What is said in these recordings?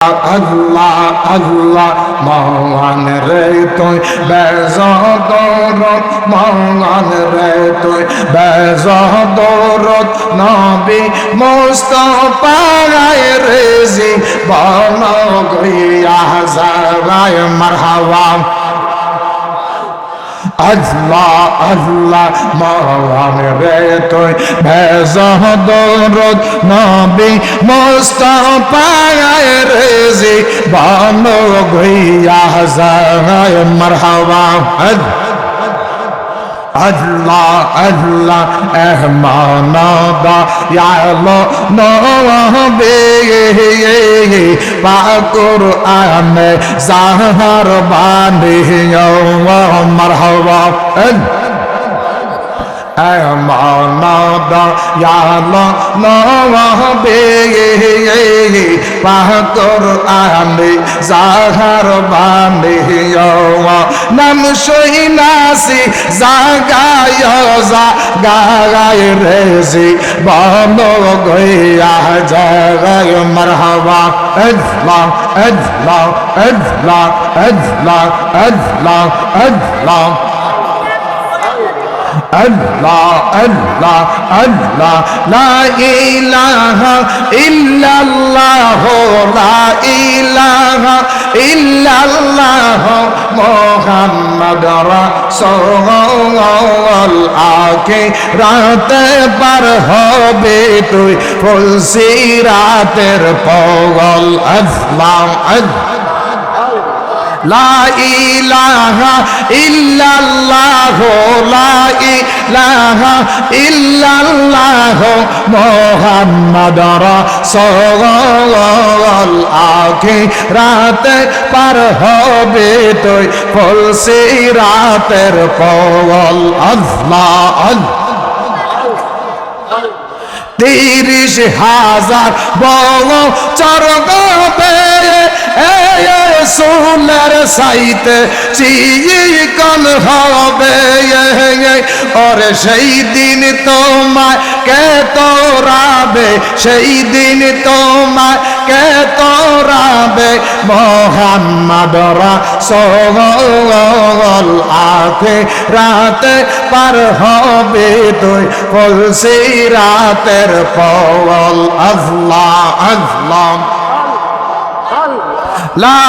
আল্লাহ আল্লাহ, মহান রে তুই, বেজদরত মহান রে তুই, বেজদরত নবী মুস্তফায় রেজি বল গইয়া জাগায় মারহাবা। আজলা আজলা মাওলান রে তুই বেজহ দরদ নবী মুস্তাফা রেজি বানো গইয়া জানায় মারহাবা। আজ আল্লাহ আল্লাহ এহমানাদা ইয়ালো নবে পাকুর আনে জাহার বানিও মারহাবা মানদা নবে পাতর আনে যাহার বানে নাম সই নাসি, জাগায় যা গাগায় রেজি বন গয়া জাগায় মারহাবা। أدلع أدلع أدلع أدلع أدلع أدلع আল্লাহ আল্লাহ আল্লাহ, লা ইলাহা ইল্লাল্লাহ, লা ইলাহা ইল্লাল্লাহ, মোহাম্মদ রাসূল আকে রাতে পার হবে তুই ফুলসি রাতের পগল, আল্লাহ আল্লাহ। লা রাতে পার হবে তুই ফুলসি রাতের আল্লাহ আল্লাহ তিরিশ হাজার বড় চরগবে সোনার সাইতে চিকন হবে। ওরে সেই দিন তোমায় কে তোরাবে? সেই দিন তোমায় কে তোরাবে? মোহাম্মদ রাসূল আখে রাতে পার হবে তুই কলসি রাতের পওয়াল আল্লাহ আল্লাহ। লা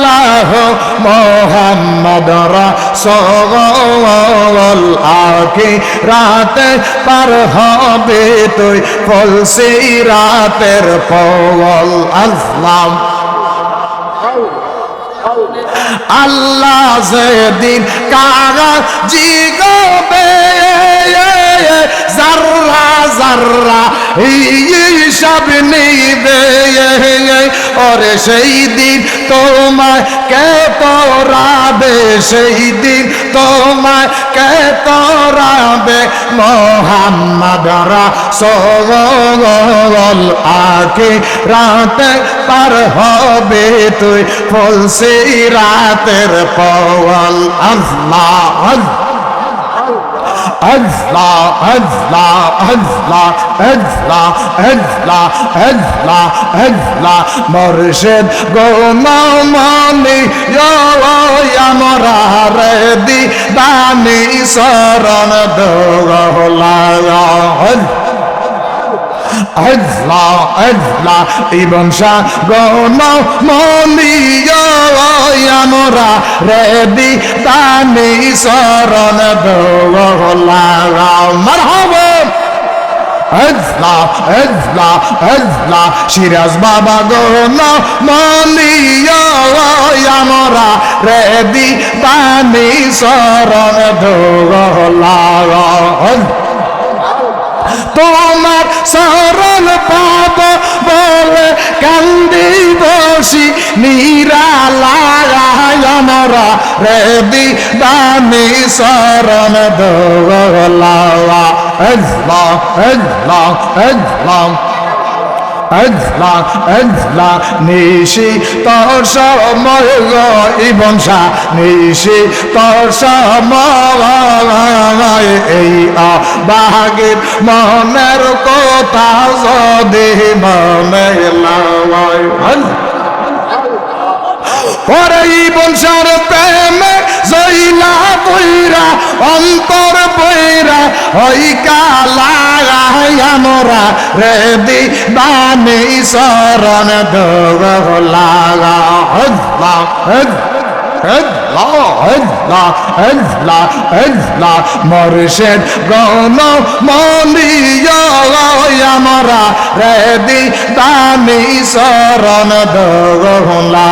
লা মুহাম্মদ রাসূল আকি রাতে পার হবে তুই ফলসি রাতের পওয়াল আল্লাহ আল্লাহ যেদিন কারা জিগবে জাররা জাররা হিসাব নিবে ওরে সেই দিন তোমায় কে তোরাবে সেই দিন তোমায় কে তোরাবে মোহাম্মদ রাসূল আকে রাতে পার হবে তুই ফলসি রাতের পওয়াল আল্লাহ আল্লাহ أذلى أذلى أذلى أذلى أذلى أذلى أذلى مرشد গোমামানি ইয়ামরারে দি দানি শরণ দোগলা আজলা আজলা ইবন শাহ গোমামানি يا রে দি দানি শরণ দোগ সিরাজ বাবা গোনা মলিয়া আমরা রেদি বানি শরণ ধোলা তোমার শরণ পাব বলে কান্দি বসি নিরা লাগা আমরা রেদি দানি শরণ দোলা আল্লাহ আল্লাহ আল্লাহ আজলা আজলা নিশি, তোর সময় গইবংশা নিশি, তোর সময়, এই বাগের মনের কথা যদি মনে লাওয়ায় পরে বংশার প্রেমে জইলা বইরা অন্তর বইরা, ওই কালা আমরা রে দি বানি শরণ দোগলা হল্লা মর্ষেদ গণ মনিয়া আমরা রেদি দানি শরণ দোগলা।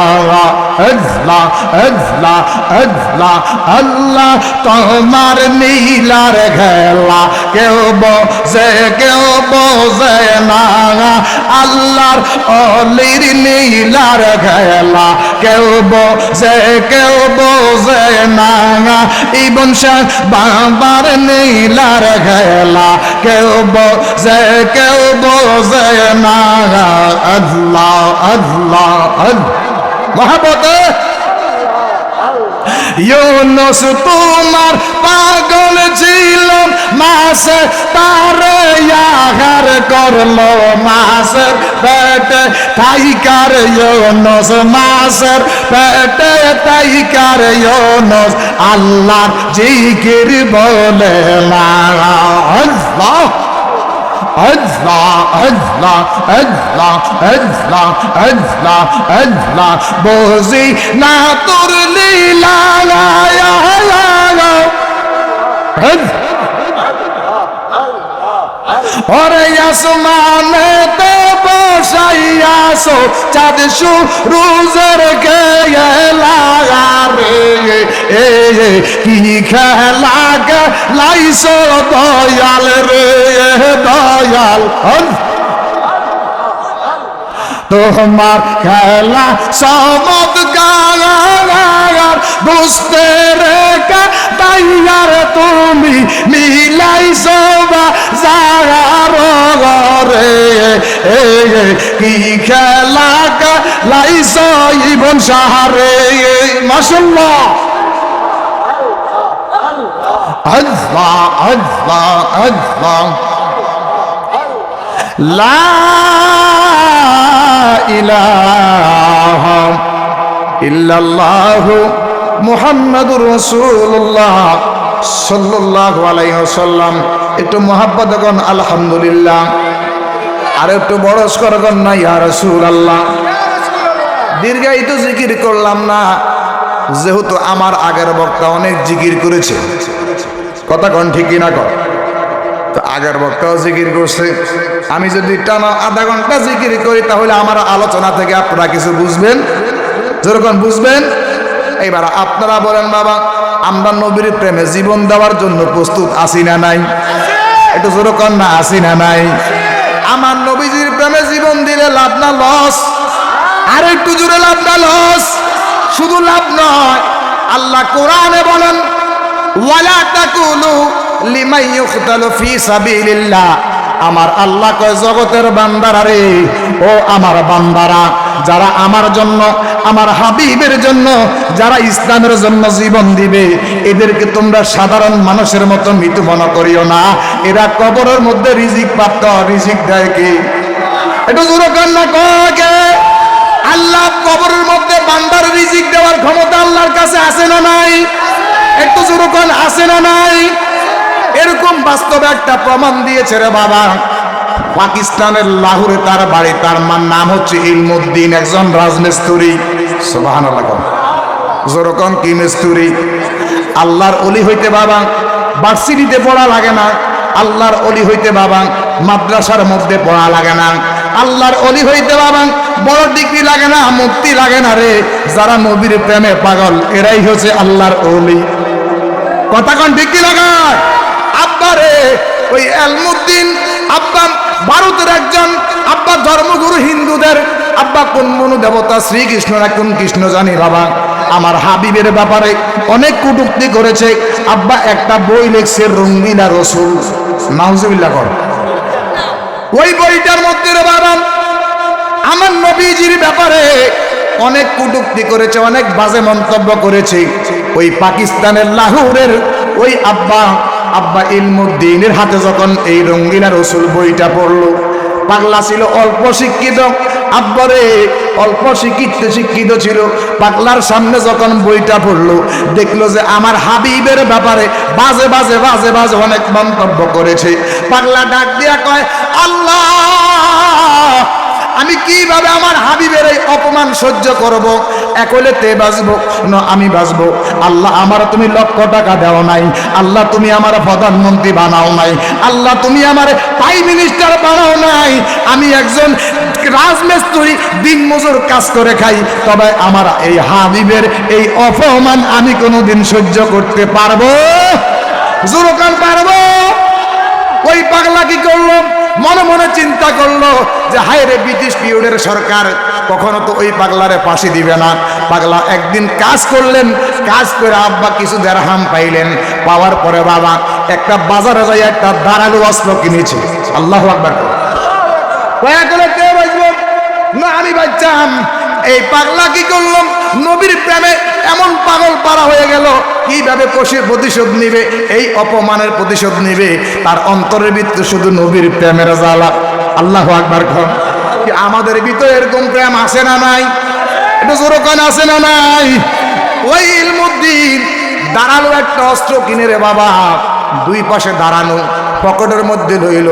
আল্লাহ আল্লাহ আল্লাহ আল্লাহ তোমার নীলার খেলা কেউ বোঝে কেউ বোঝে না আল্লাহর অলির নীলার খেলা। কেউ বোঝে কেউ বোঝে না ইবন শাহ বাবার নীলার খেলা। কেউ বোঝে কেউ বোঝে না আল্লাহ আল্লাহ আল্লাহ। মহাবতে ইউনুস, তোমার পাগল ছিল মাসে, তারে আহার করল মাসের পেটে তাইকার ইউনুস মাসের পেটে তাইকার ইউনুস, আল্লাহ জিকির বলে না আল্লাহ। আজলা আজলা আজলা আজলা আজলা আজলা বুঝি না তোর লীলা ওরে আসমানে তো বসাইয়াছো চাঁদ সুরুজের গেলা রে কি খেলা লাইছো দয়াল রে দয়াল। তোমার খেলা চমৎকার বুঝতে রেখা তাইয়ার তুমি মিলাই সবা যার রে কি খেলা লাইস ইবন সাহারে মাসাল্লাহ আল্লাহ আল্লাহ আল্লাহ লা ইলাহা ইল্লাল্লাহু মুহাম্মাদুর রাসূলুল্লাহ সাল্লাল্লাহু আলাইহি ওয়াসাল্লাম। একটু মোহাব্বত করুন, আলহামদুলিল্লাহ। আর একটু বড় করবেন না, ইয়া রাসূলুল্লাহ। দীর্ঘায়িত জিকির করলাম না, যেহেতু আমার আগের বক্তা অনেক জিকির করেছে। কথা কন ঠিক কিনা কর তো আগের বক্তাও জিকির করছে। আমি যদি টানা আধা ঘণ্টা জিকির করি, তাহলে আমার আলোচনা থেকে আপনারা কিছু বুঝবেন? যেরকম বুঝবেন? এইবার আপনারা বলেন, বাবা, আমরা নবীর প্রেমে জীবন দেওয়ার জন্য প্রস্তুত আছি না নাই? একটু যেরকম না, আছি না নাই? আমার নবীজির প্রেমে জীবন দিলে লাভ না লস? আর একটু জুড়ে লাভ না লস? শুধু লাভ নয়, আল্লাহ কোরআনে বলেন ওয়ালা তাকুলু লিমাই আমার আল্লাহ কয়, জগতের বান্দারা রে, ও আমার বান্দারা, যারা আমার জন্য, আমার হাবিবের জন্য, যারা ইসলামের জন্য জীবন দিবে, এদেরকে তোমরা সাধারণ মানুষের মতো মৃত্যু মনে করিও না। এরা কবরের মধ্যে রিজিক প্রাপ্ত, রিজিক দেয় কি? একটু জোরে কান্না কে? আল্লাহ কবরের মধ্যে বান্দার রিজিক দেওয়ার ক্ষমতা আল্লাহর কাছে আছে না নাই? একটু জোরকন আছে না নাই? এরকম বাস্তবে একটা প্রমাণ দিয়েছে রে বাবা। পাকিস্তানের লাহোরে তার বাড়ি, তার মার নাম হচ্ছে ইলমুদ্দিন, একজন রাজমিস্ত্রি। সোবাহান জোরকন কি মিস্তুরি? আল্লাহর অলি হইতে বাবা বার্সিটিতে পড়া লাগে না। আল্লাহর অলি হইতে বাবা, মাদ্রাসার মধ্যে পড়া লাগে না। আল্লাহর অলি হইতে বাবা, বড় ডিগ্রি লাগে না, মুক্তি লাগে না রে। যারা নবীর প্রেমে পাগল, এরাই হচ্ছে আল্লাহর অলি কথা কন ডিগ্রি লাগায় আব্বা রে ওই আলমুদ্দিন আব্বা ভারতের একজন আব্বা ধর্মগুরু হিন্দুদের, আব্বা কোন মনু দেবতা শ্রীকৃষ্ণ না কোন কৃষ্ণ জানি বাবা? আমার হাবিবের ব্যাপারে অনেক কুটুক্তি করেছে, আব্বা একটা বই লিখছে রঙ্গিলা রসুল। নাউজুবিল্লাহ কর। ওই বইটার মধ্যে রে বাবা, আমার নবীজির ব্যাপারে অনেক কুটুক্তি করেছে, অনেক বাজে মন্তব্য করেছে। ওই পাকিস্তানের লাহোরের ওই আব্বা আব্বা ইলমুদ্দিনের হাতে যখন এই রঙ্গিলা রসুল বইটা পড়ল, পাগলা ছিল, অল্প শিক্ষিত। আব্বারে অল্প শিক্ষিত শিক্ষিত ছিল। পাগলার সামনে যখন বইটা পড়ল, দেখল যে আমার হাবিবের ব্যাপারে বাজে বাজে বাজে বাজে অনেক মন্তব্য করেছে। পাগলা ডাক দিয়া কয়, আল্লাহ, আমি কীভাবে আমার হাবিবের এই অপমান সহ্য করব, একলে তে বাঁচবো, না আমি বাঁচবো। আল্লাহ, আমার তুমি লক্ষ টাকা দেও নাই। আল্লাহ, তুমি আমার প্রধানমন্ত্রী বানাও নাই। আল্লাহ, তুমি আমার প্রাইম মিনিস্টার বানাও নাই। আমি একজন রাজমিস্ত্রি দিন মজুর কাজ করে খাই। তবে আমার এই হাবিবের এই অপমান আমি কোনোদিন সহ্য করতে পারব? জোরকান পারব? ওই পাগলা কি করল, মনে মনে চিন্তা করল যে হায় রে ব্রিটিশ পিরিয়ডের সরকার কখনো তো ওই পাগলারে পাশে দিবে না। পাগলা একদিন কাজ করলেন, কাজ করে আব্বা কিছু দেড়হাম পাইলেন। পাওয়ার পরে বাবা একটা বাজারে যাই একটা দাঁড়াল অস্ত্র কিনেছে। আল্লাহ আকবার। না, আমি বাচ্চাম এই পাগলা কি নবীর প্রেমে এমন পাগল পারা হয়ে গেল। কীভাবে কষে প্রতিশোধ নিবে? এই অপমানের প্রতিশোধ নিবে? তার অন্তরের শুধু নবীর প্রেমের জ্বালা। আল্লাহ আকবার খন কি আমাদের ভিতরে এরকম প্রেম আসে না নাই? এটা জোরকান আসে না নাই? ওই ইলমুদ্দিন, দাঁড়াল একটা অস্ত্র কিনে রে বাবা। দুই পাশে দাঁড়ানো, পকেটের মধ্যে রইল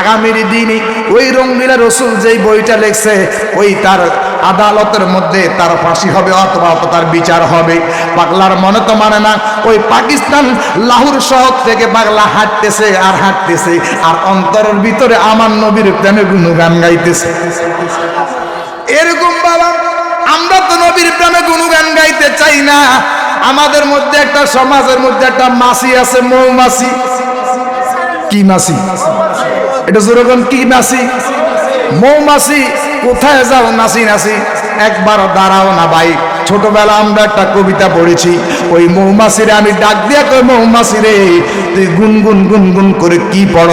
আগামীর দিনই ওই রঙ্গিলা রসুল যেই বইটা লেখছে, ওই তার আদালতের মধ্যে তার ফাঁসি হবে অথবা তার বিচার হবে। পাগলার মনে তো মানে না, ওই পাকিস্তান লাহোর শহর থেকে পাগলা হাঁটতেছে আর হাঁটতেছে, আর অন্তরের ভিতরে আমার নবীর প্রেমে গুণগান গাইতেছে। এরকম বাবা, আমরা তো নবীর প্রেমে গুণগান গাইতে চাই না। আমাদের মধ্যে একটা সমাজের মধ্যে একটা মাসি আছে, মৌমাছি। কি মাসি? এটা যেরকম কি নাসি মৌমাছি। কোথায় যাও নাসি নাসি একবার দাঁড়াও না ভাই। ছোটবেলা আমরা একটা কবিতা পড়েছি, ওই মৌমাছিরে, আমি ডাক দিয়া কই মৌমাছি রে তুই গুনগুন গুনগুন করে কি পড়ো